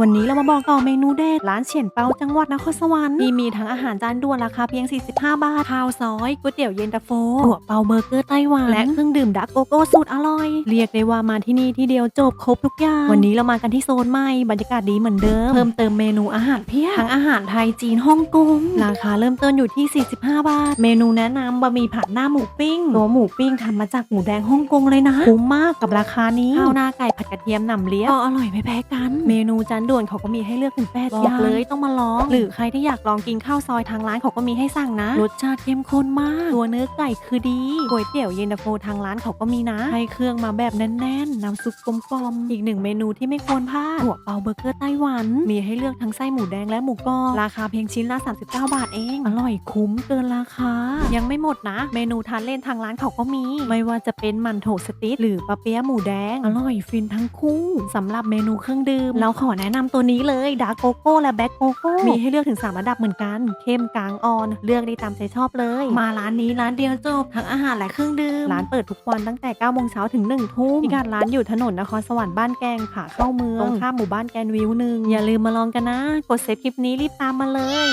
วันนี้เรามาบอกต่อเมนูเด็ดร้านเฉียนเปาจังหวัดนครสวรรค์ที่มีทั้งอาหารจานด่วนราคาเพียง 45 บาท ข้าวซอยก๋วยเตี๋ยวเย็นตาโฟถั่วเปาเบอร์เกอร์ไต้หวันและเครื่องดื่มดักโกโก้สูตรอร่อย เรียกได้ว่ามาที่นี่ที่เดียวจบครบทุกอย่าง วันนี้เรามากันที่โซนใหม่บรรยากาศดีเหมือนเดิม เพิ่มเติมเมนูอาหารเพียบทั้งอาหารไทยจีนฮ่องกงราคาเริ่มต้นอยู่ที่ 45 บาท เมนูแนะนำบะหมี่ผัดหน้าหมูปิ้งตัวหมูปิ้งทำมาจากหมูแดงฮ่องกงเลยนะคุ้มมากกับราคานี้ข้าวหน้าไก่ผัดกระเทียมหนำเลียบก็อร่อยไม่แพ้กัน เมนูจานด่วนเขาก็มีให้เลือกถึงแปดอย่างเลยต้องมาลอง หรือใครที่อยากลองกินข้าวซอยทางร้านเขาก็มีให้สั่งนะ รสชาติเข้มข้นมาก ตัวเนื้อไก่คือดีก๋วยเตี๋ยวเย็นตาโฟทางร้านเขาก็มีนะ ให้เครื่องมาแบบแน่นๆ น้ำซุปกลมๆ อีกหนึ่งเมนูที่ไม่ควรพลาดถั่วเปาเบอร์เกอร์ไต้หวัน มีให้เลือกทั้งไส้หมูแดงและหมูกรอบราคาเพียงชิ้นละ 39 บาทเอง อร่อยคุ้มเกินราคา ยังไม่หมดนะ เมนูทานเล่นทางร้านเขาก็มี ไม่ว่าจะเป็นหมันโถสติ๊กหรือปะเปี๊ยะหมูแดง อร่อยฟินทั้งคู่สำหรับเมนูเครื่องดื่มเราขอแนะนำตัวนี้เลยดาร์กโกโก้และแบ็คโกโก้มีให้เลือกถึง 3 ระดับเหมือนกัน เข้มกลางอ่อน เลือกได้ตามใจชอบเลย มาร้านนี้ร้านเดียวจบทั้งอาหารและเครื่องดื่มร้านเปิดทุกวันตั้งแต่9โมงเช้าถึง1ทุ่มพิกัดร้านอยู่ถนนนครสวรรค์บ้านแกงขาเข้าเมืองตรงข้ามหมู่บ้านแกนวิวหนึ่งอย่าลืมมาลองกันนะ กดเซฟคลิปนี้รีบตามมาเลย